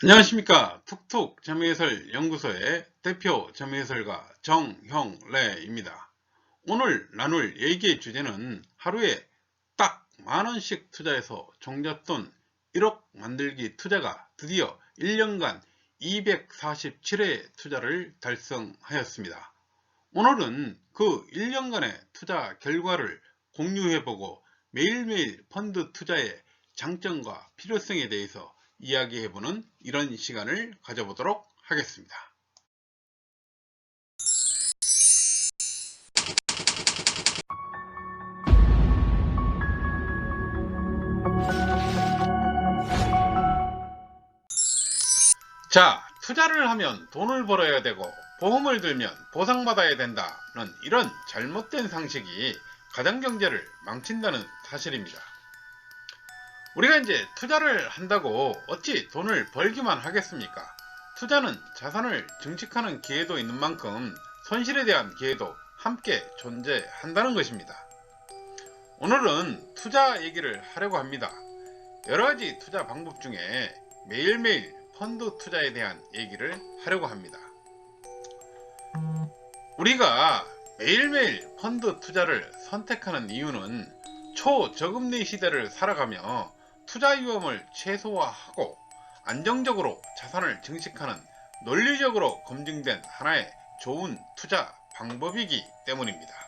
안녕하십니까 툭툭 재미해설 연구소의 대표 재미해설가 정형래입니다. 오늘 나눌 얘기의 주제는 하루에 딱 만원씩 투자해서 종잣돈 1억 만들기 투자가 드디어 1년간 247회 투자를 달성하였습니다. 오늘은 그 1년간의 투자 결과를 공유해보고 매일매일 펀드 투자의 장점과 필요성에 대해서 이야기해보는 이런 시간을 가져보도록 하겠습니다. 자, 투자를 하면 돈을 벌어야 되고 보험을 들면 보상받아야 된다는 이런 잘못된 상식이 가정경제를 망친다는 사실입니다. 우리가 이제 투자를 한다고 어찌 돈을 벌기만 하겠습니까? 투자는 자산을 증식하는 기회도 있는 만큼 손실에 대한 기회도 함께 존재한다는 것입니다. 오늘은 투자 얘기를 하려고 합니다. 여러 가지 투자 방법 중에 매일매일 펀드 투자에 대한 얘기를 하려고 합니다. 우리가 매일매일 펀드 투자를 선택하는 이유는 초저금리 시대를 살아가며 투자 위험을 최소화하고 안정적으로 자산을 증식하는 논리적으로 검증된 하나의 좋은 투자 방법이기 때문입니다.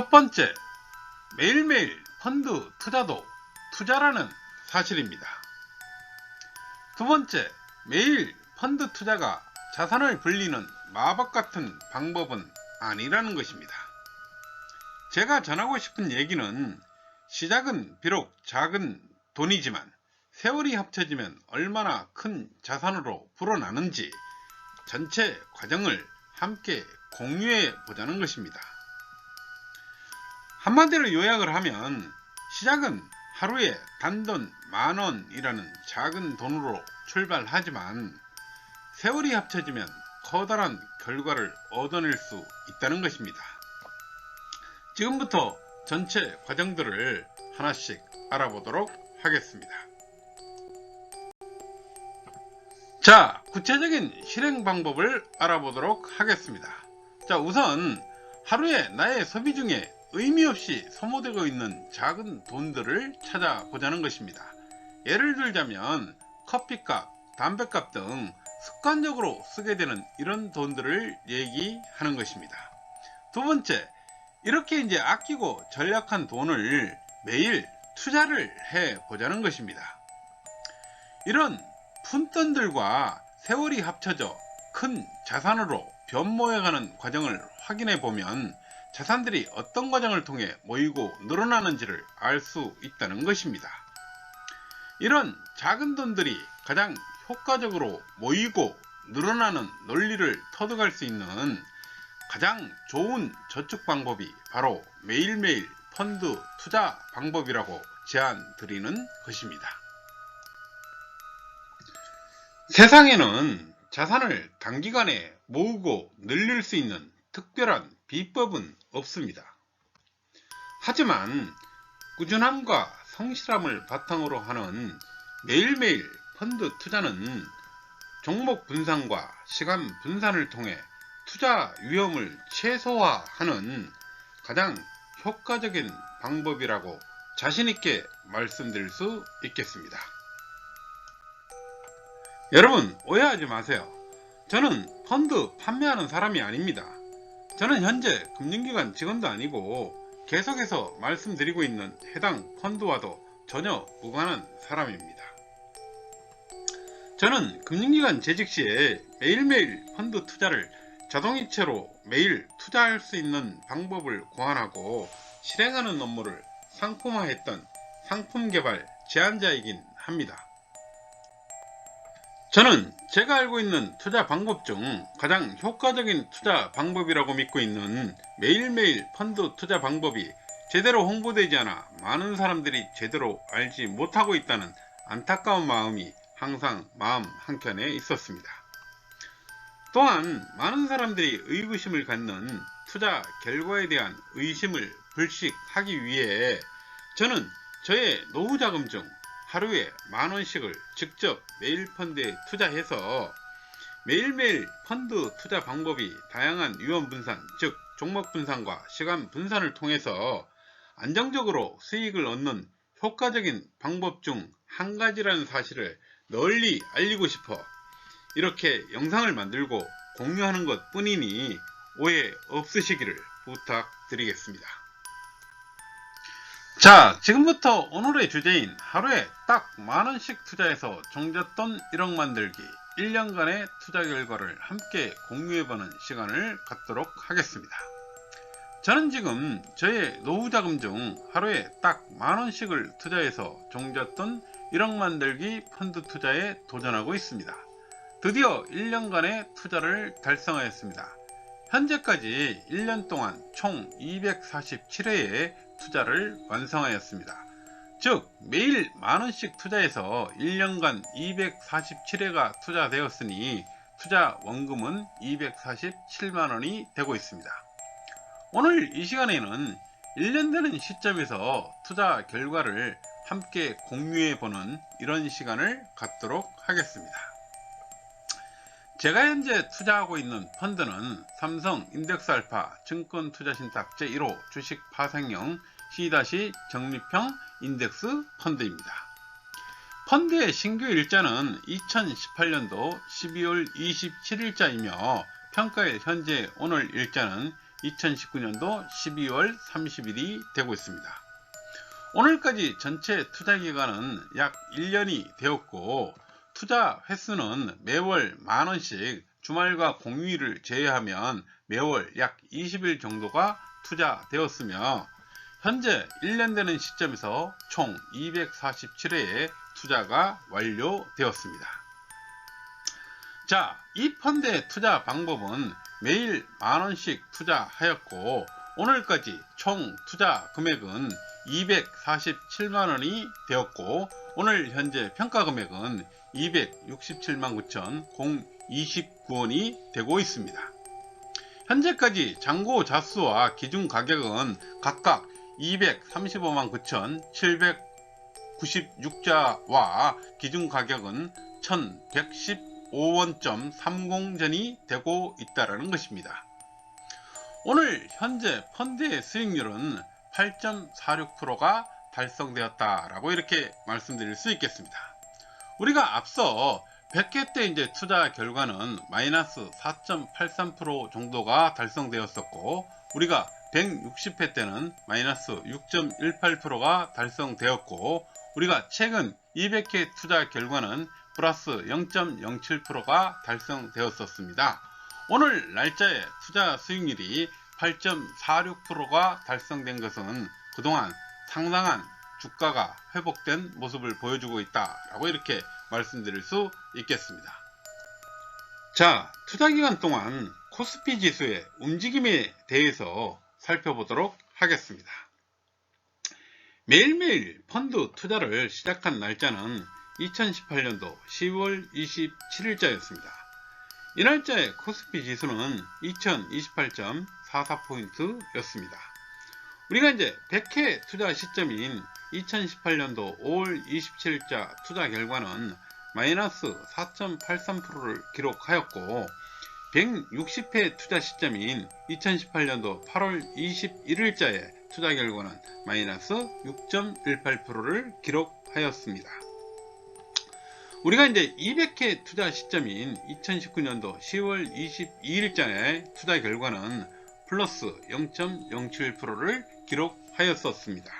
첫 번째, 매일매일 펀드 투자도 투자라는 사실입니다. 두 번째, 매일 펀드 투자가 자산을 불리는 마법 같은 방법은 아니라는 것입니다. 제가 전하고 싶은 얘기는 시작은 비록 작은 돈이지만 세월이 합쳐지면 얼마나 큰 자산으로 불어나는지 전체 과정을 함께 공유해 보자는 것입니다. 한마디로 요약을 하면 시작은 하루에 단돈 만원이라는 작은 돈으로 출발하지만 세월이 합쳐지면 커다란 결과를 얻어낼 수 있다는 것입니다. 지금부터 전체 과정들을 하나씩 알아보도록 하겠습니다. 자, 구체적인 실행 방법을 알아보도록 하겠습니다. 자, 우선 하루에 나의 소비 중에 의미 없이 소모되고 있는 작은 돈들을 찾아보자는 것입니다. 예를 들자면 커피값, 담배값 등 습관적으로 쓰게 되는 이런 돈들을 얘기하는 것입니다. 두 번째, 이렇게 이제 아끼고 절약한 돈을 매일 투자를 해 보자는 것입니다. 이런 푼돈들과 세월이 합쳐져 큰 자산으로 변모해가는 과정을 확인해 보면 자산들이 어떤 과정을 통해 모이고 늘어나는지를 알 수 있다는 것입니다. 이런 작은 돈들이 가장 효과적으로 모이고 늘어나는 논리를 터득할 수 있는 가장 좋은 저축 방법이 바로 매일매일 펀드 투자 방법이라고 제안 드리는 것입니다. 세상에는 자산을 단기간에 모으고 늘릴 수 있는 특별한 비법은 없습니다. 하지만 꾸준함과 성실함을 바탕으로 하는 매일매일 펀드 투자는 종목 분산과 시간 분산을 통해 투자 위험을 최소화하는 가장 효과적인 방법이라고 자신있게 말씀드릴 수 있겠습니다. 여러분 오해하지 마세요. 저는 펀드 판매하는 사람이 아닙니다. 저는 현재 금융기관 직원도 아니고 계속해서 말씀드리고 있는 해당 펀드와도 전혀 무관한 사람입니다. 저는 금융기관 재직 시에 매일매일 펀드 투자를 자동이체로 매일 투자할 수 있는 방법을 고안하고 실행하는 업무를 상품화했던 상품 개발 제안자이긴 합니다. 저는 제가 알고 있는 투자 방법 중 가장 효과적인 투자 방법이라고 믿고 있는 매일매일 펀드 투자 방법이 제대로 홍보되지 않아 많은 사람들이 제대로 알지 못하고 있다는 안타까운 마음이 항상 마음 한켠에 있었습니다. 또한 많은 사람들이 의구심을 갖는 투자 결과에 대한 의심을 불식하기 위해 저는 저의 노후 자금 중 하루에 만 원씩을 직접 매일 펀드에 투자해서 매일매일 펀드 투자 방법이 다양한 유언 분산, 즉 종목 분산과 시간 분산을 통해서 안정적으로 수익을 얻는 효과적인 방법 중 한 가지라는 사실을 널리 알리고 싶어 이렇게 영상을 만들고 공유하는 것 뿐이니 오해 없으시기를 부탁드리겠습니다. 자, 지금부터 오늘의 주제인 하루에 딱 만원씩 투자해서 종잣돈 1억 만들기 1년간의 투자 결과를 함께 공유해보는 시간을 갖도록 하겠습니다. 저는 지금 저의 노후 자금 중 하루에 딱 만원씩을 투자해서 종잣돈 1억 만들기 펀드 투자에 도전하고 있습니다. 드디어 1년간의 투자를 달성하였습니다. 현재까지 1년 동안 총 247회의 투자를 완성하였습니다. 즉 매일 만원씩 투자해서 1년간 247회가 투자되었으니 투자 원금은 247만원이 되고 있습니다. 오늘 이 시간에는 1년 되는 시점에서 투자 결과를 함께 공유해 보는 이런 시간을 갖도록 하겠습니다. 제가 현재 투자하고 있는 펀드는 삼성 인덱스 알파 증권 투자 신탁 제1호 주식 파생형 C-적립형 인덱스 펀드입니다. 펀드의 신규 일자는 2018년도 12월 27일자이며 평가일 현재 오늘 일자는 2019년도 12월 30일이 되고 있습니다. 오늘까지 전체 투자 기간은 약 1년이 되었고 투자 횟수는 매월 만원씩 주말과 공휴일을 제외하면 매월 약 20일 정도가 투자되었으며 현재 1년 되는 시점에서 총 247회의 투자가 완료되었습니다. 자, 이 펀드의 투자 방법은 매일 만원씩 투자하였고 오늘까지 총 투자 금액은 247만원이 되었고 오늘 현재 평가 금액은 267만 9,029원이 되고 있습니다. 현재까지 잔고 자수와 기준 가격은 각각 235만 9,796자와 기준 가격은 1,115원.30전이 되고 있다는 것입니다. 오늘 현재 펀드의 수익률은 8.46%가 달성되었다라고 이렇게 말씀드릴 수 있겠습니다. 우리가 앞서 100회 때 이제 투자 결과는 마이너스 4.83% 정도가 달성되었었고 우리가 160회 때는 마이너스 6.18%가 달성되었고 우리가 최근 200회 투자 결과는 플러스 0.07%가 달성되었었습니다. 오늘 날짜에 투자 수익률이 8.46%가 달성된 것은 그동안 상당한 주가가 회복된 모습을 보여주고 있다라고 이렇게 말씀드릴 수 있겠습니다. 자, 투자 기간 동안 코스피 지수의 움직임에 대해서 살펴보도록 하겠습니다. 매일매일 펀드 투자를 시작한 날짜는 2018년도 10월 27일자였습니다. 이 날짜의 코스피 지수는 2028.44포인트였습니다. 우리가 이제 100회 투자 시점인 2018년도 5월 27일자 투자 결과는 마이너스 4.83%를 기록하였고 160회 투자 시점인 2018년도 8월 21일자의 투자 결과는 마이너스 6.18%를 기록하였습니다. 우리가 이제 200회 투자 시점인 2019년도 10월 22일자의 투자 결과는 플러스 0.07%를 기록하였었습니다.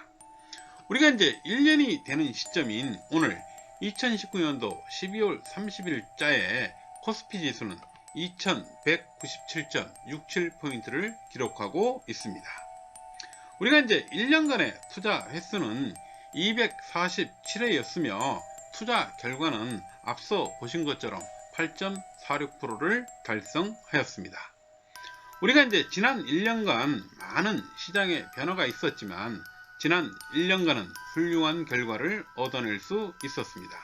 우리가 이제 1년이 되는 시점인 오늘 2019년도 12월 30일자의 코스피 지수는 2197.67포인트를 기록하고 있습니다. 우리가 이제 1년간의 투자 횟수는 247회였으며 투자 결과는 앞서 보신 것처럼 8.46%를 달성하였습니다. 우리가 이제 지난 1년간 많은 시장의 변화가 있었지만 지난 1년간은 훌륭한 결과를 얻어낼 수 있었습니다.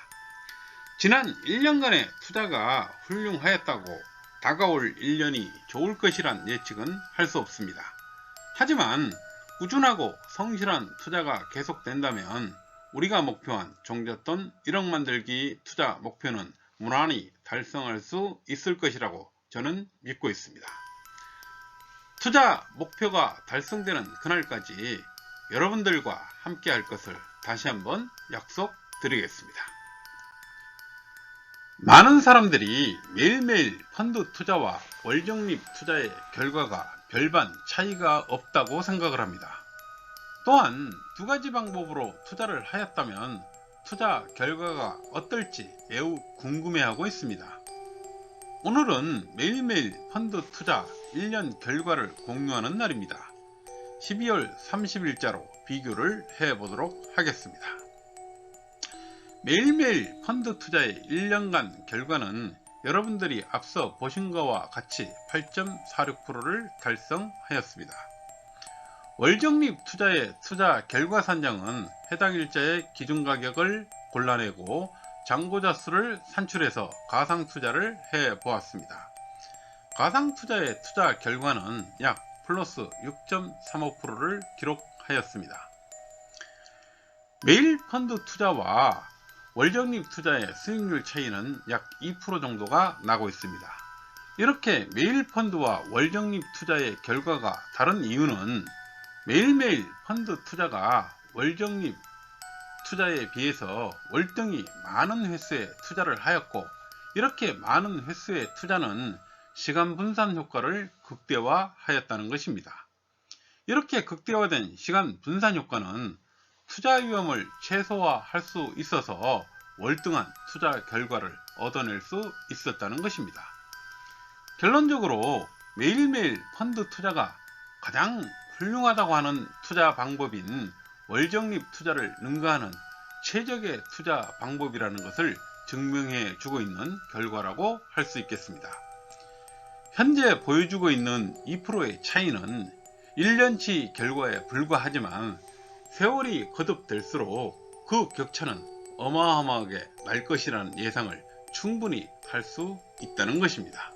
지난 1년간의 투자가 훌륭하였다고 다가올 1년이 좋을 것이란 예측은 할 수 없습니다. 하지만 꾸준하고 성실한 투자가 계속된다면 우리가 목표한 종잣돈 1억 만들기 투자 목표는 무난히 달성할 수 있을 것이라고 저는 믿고 있습니다. 투자 목표가 달성되는 그날까지 여러분들과 함께 할 것을 다시 한번 약속드리겠습니다. 많은 사람들이 매일매일 펀드 투자와 월적립 투자의 결과가 별반 차이가 없다고 생각을 합니다. 또한 두 가지 방법으로 투자를 하였다면 투자 결과가 어떨지 매우 궁금해하고 있습니다. 오늘은 매일매일 펀드 투자 1년 결과를 공유하는 날입니다. 12월 30일자로 비교를 해 보도록 하겠습니다. 매일매일 펀드 투자의 1년간 결과는 여러분들이 앞서 보신 것과 같이 8.46%를 달성하였습니다. 월적립 투자의 투자 결과 산정은 해당 일자의 기준 가격을 골라내고 장고자 수를 산출해서 가상 투자를 해 보았습니다. 가상 투자의 투자 결과는 약 플러스 6.35%를 기록하였습니다. 매일 펀드 투자와 월적립 투자의 수익률 차이는 약 2% 정도가 나고 있습니다. 이렇게 매일 펀드와 월적립 투자의 결과가 다른 이유는 매일매일 펀드 투자가 월적립 투자에 비해서 월등히 많은 횟수의 투자를 하였고 이렇게 많은 횟수의 투자는 시간 분산 효과를 극대화하였다는 것입니다. 이렇게 극대화된 시간 분산 효과는 투자 위험을 최소화할 수 있어서 월등한 투자 결과를 얻어낼 수 있었다는 것입니다. 결론적으로 매일매일 펀드 투자가 가장 훌륭하다고 하는 투자 방법인 월적립 투자를 능가하는 최적의 투자 방법이라는 것을 증명해 주고 있는 결과라고 할 수 있겠습니다. 현재 보여주고 있는 2%의 차이는 1년치 결과에 불과하지만 세월이 거듭될수록 그 격차는 어마어마하게 날 것이라는 예상을 충분히 할 수 있다는 것입니다.